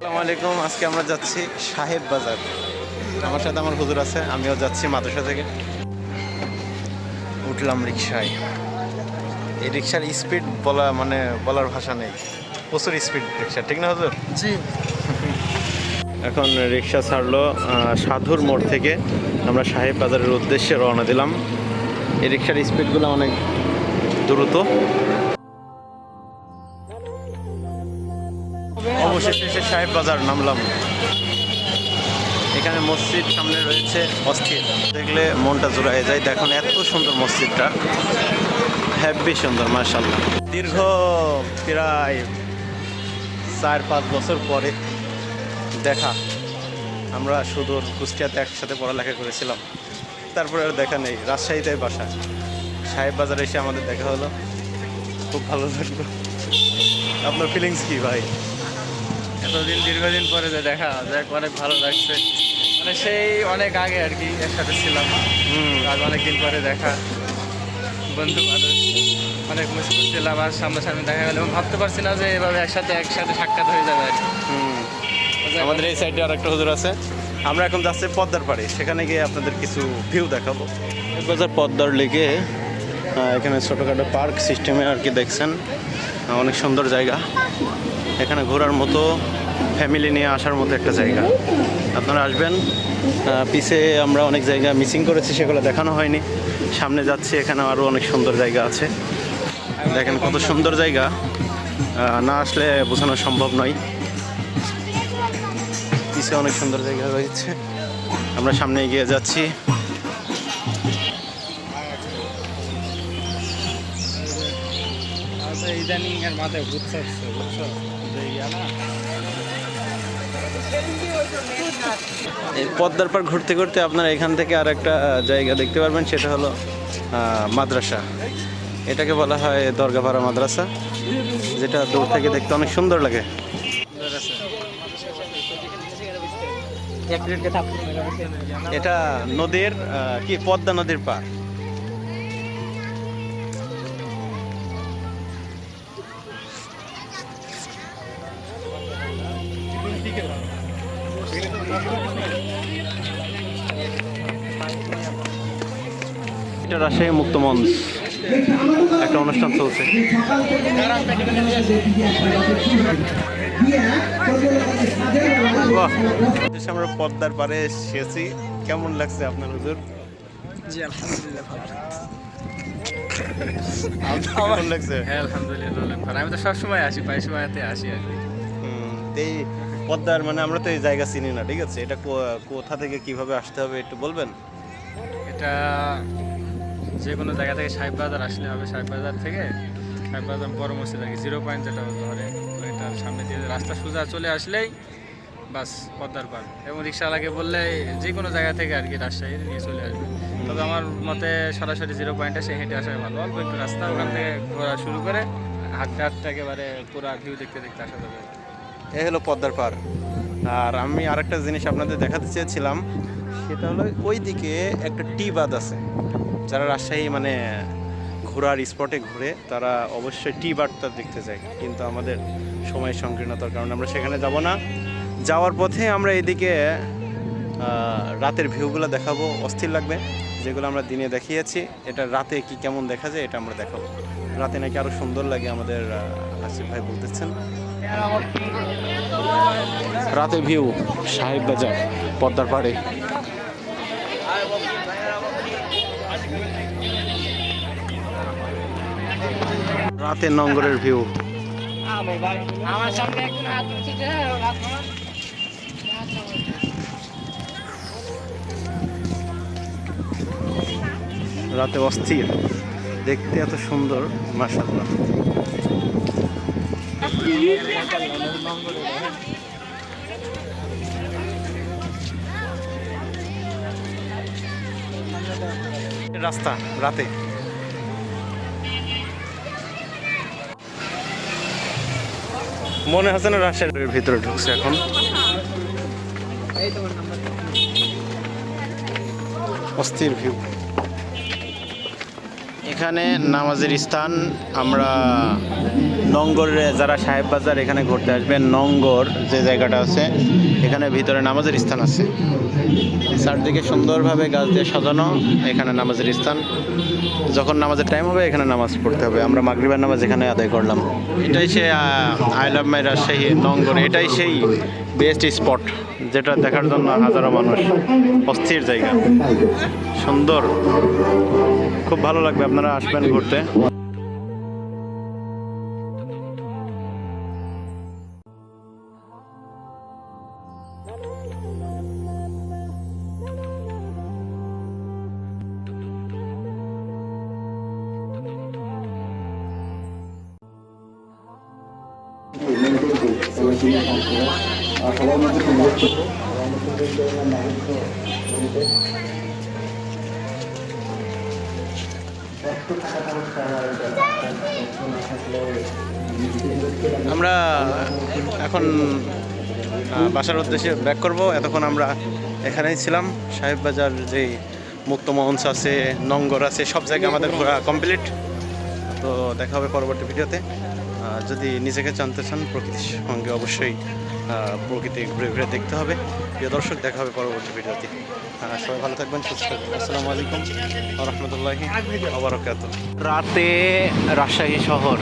আসসালামু আলাইকুম আজকে আমরা যাচ্ছি সাহেব বাজার। আমার সাথে আমার হুজুর আছে আমিও যাচ্ছি মাদ্রাসা থেকে। উঠলাম রিক্সায় এই রিক্সার স্পিড বলা মানে বলার ভাষা নেই। প্রচুর স্পিড রিক্সা ঠিক না হুজুর? জি। এখন রিক্সা ছাড়লো সাধুর মোড় থেকে আমরা সাহেব বাজারের উদ্দেশ্যে রওনা দিলাম। এই রিক্সার স্পিডগুলো অনেক দ্রুত। অবশেষে সাহেব বাজার নামলাম। এখানে মসজিদ সামনে রয়েছে, অস্থির। দেখলে মনটা জোড়ায় যায়। দেখুন, এত সুন্দর মসজিদটা। হ্যাপি সুন্দর মার্শাল্লাহ দীর্ঘ প্রায় চার পাঁচ বছর পরে দেখা। আমরা সুদূর কুষ্টিয়াতে একসাথে পড়ালেখা করেছিলাম। তারপরে আর দেখা নেই। রাজশাহীতে বাসা। সাহেব বাজারে এসে আমাদের দেখা হলো। খুব ভালো লাগল। আপনার ফিলিংস কি ভাই? এতদিন দীর্ঘদিন পরে যে দেখা যাক অনেক ভালো লাগছে। মানে সেই অনেক আগে আর কি একসাথে ছিলাম। হুম। আজ অনেক দিন পরে দেখা। বন্ধু মানুষ অনেক মুশকিল ছিলাম আর সামনাসামনি দেখা গেল এবং ভাবতে পারছি না যে এভাবে একসাথে একসাথে সাক্ষাৎ হয়ে যাবে আর কি। আমাদের এই সাইডে আর একটা হুজুর আছে। আমরা এখন যাচ্ছি পদ্মার পাড়ে। সেখানে গিয়ে আপনাদের কিছু ভিউ দেখাবো। বাজার পদ্মার লেগে এখানে ছোটোখাটো পার্ক সিস্টেমে আর কি দেখছেন। অনেক সুন্দর জায়গা। এখানে ঘোরার মতো ফ্যামিলি নিয়ে আসার মতো একটা জায়গা। আপনারা আসবেন পিছে আমরা অনেক জায়গা মিসিং করেছি সেগুলো দেখানো হয়নি। সামনে যাচ্ছি এখানে আরও অনেক সুন্দর জায়গা আছে। দেখেন কত সুন্দর জায়গা। না আসলে বোঝানো সম্ভব নয়। পিছে অনেক সুন্দর জায়গা রয়েছে। আমরা সামনে এগিয়ে যাচ্ছি। আচ্ছা, ইদানিং এর মাথায় বুঝছ? এই পদ্মার পার ঘুরতে ঘুরতে আপনারা এখান থেকে আর একটা জায়গা দেখতে পারবেন, সেটা হলো মাদ্রাসা। এটাকে বলা হয় দরগাপাড়া মাদ্রাসা, যেটা দূর থেকে দেখতে অনেক সুন্দর লাগে। এটা নদীর কি পদ্মা নদীর পার এটা রাজশাহী মুক্ত মঞ্চ একটা অনুষ্ঠান চলছে। আমরা পদ্মার পারে এসেছি কেমন লাগছে আপনার হুজুর? জি আলহামদুলিল্লাহ ভালো। লাগছে? হ্যাঁ আলহামদুলিল্লাহ ভালো। আমি তো সবসময় আসি প্রায় সময়তে আসি আর কি। এই পদ্মার মানে আমরা তো এই জায়গা চিনি না ঠিক আছে? এটা কোথা থেকে কীভাবে আসতে হবে একটু বলবেন? এটা যে কোনো জায়গা থেকে সাহেব বাজার আসলে হবে, সাহেব বাজার থেকে সাহেব বাজার বড় মসজিদ আর কি জিরো পয়েন্ট যেটা ধরে এটার সামনে দিয়ে রাস্তা সোজা চলে আসলেই বাস, পদ্মার পার। এবং রিক্সাওয়ালাকে বললে যে কোনো জায়গা থেকে আর কি রাজশাহী নিয়ে চলে আসবে। তবে আমার মতে সরাসরি জিরো পয়েন্টে সে হেঁটে আসা ভালো। অল্প একটু রাস্তা, ওখান থেকে ঘোরা শুরু করে হাঁটতে হাঁটতে একেবারে পুরো ভিউ দেখতে দেখতে আসা যাবে। এ হলো পদ্মার পার। আর আমি আরেকটা জিনিস আপনাদের দেখাতে চেয়েছিলাম, সেটা হলো ওই দিকে একটা টি বাদ আছে। যারা রাজশাহী মানে ঘোরার স্পটে ঘুরে, তারা অবশ্যই টি বার্ডটা দেখতে চায় কিন্তু আমাদের সময় সংকীর্ণতার কারণে আমরা সেখানে যাব না। যাওয়ার পথে আমরা এদিকে রাতের ভিউগুলো দেখাবো, অস্থির লাগবে, যেগুলো আমরা দিনে দেখিয়েছি। এটা রাতে কি কেমন দেখা যায়, এটা আমরা দেখাবো। রাতে নাকি আরও সুন্দর লাগে আমাদের আসিফ ভাই বলতেছেন। রাতের ভিউ সাহেব বাজার, পদ্মার পাড়ে। রাতের নঙ্গরের ভিউ। আমার সামনে রাতে অস্থির। দেখতে এত সুন্দর মাসাল্লাহ রাস্তা রাতে। মনে হচ্ছে না রাজশাহীর ভিতরে ঢুকছে এখন। অস্থির ভিউ এখানে নামাজের স্থান, আমরা নঙ্গরে যারা সাহেব বাজার, এখানে ঘুরতে আসবেন। নঙ্গর যে জায়গাটা আছে, এখানে ভিতরে নামাজের স্থান আছে। চারদিকে সুন্দরভাবে গাছ দিয়ে সাজানো, এখানে নামাজের স্থান। যখন নামাজের টাইম হবে, এখানে নামাজ পড়তে হবে। আমরা মাগরিবার নামাজ এখানে আদায় করলাম। এটাই সে আই লাভ মাই রাজশাহী নঙ্গর, এটাই সেই বেস্ট স্পট যেটা দেখার জন্য হাজারো মানুষ অস্থির জায়গা। সুন্দর। খুব ভালো লাগবে আপনারা আসবেন ঘুরতে। আমরা এখন বাসার উদ্দেশ্যে ব্যাক করব। এতক্ষণ আমরা এখানেই ছিলাম। সাহেব বাজার যে মুক্ত মঞ্চ আছে, নঙ্গর আছে, সব জায়গায় আমাদের ঘোরা কমপ্লিট তো দেখা হবে পরবর্তী ভিডিওতে। যদি নিজেকে জানতে চান, প্রকৃতির সঙ্গে অবশ্যই প্রকৃতি ঘুরে ঘুরে দেখতে হবে। প্রিয় দর্শক, দেখা হবে পরবর্তী ভিডিওতে। সবাই ভালো থাকবেন, সুস্থ থাকবেন। আসসালামু আলাইকুম রহমতুল্লাহি রাতে রাজশাহী শহর।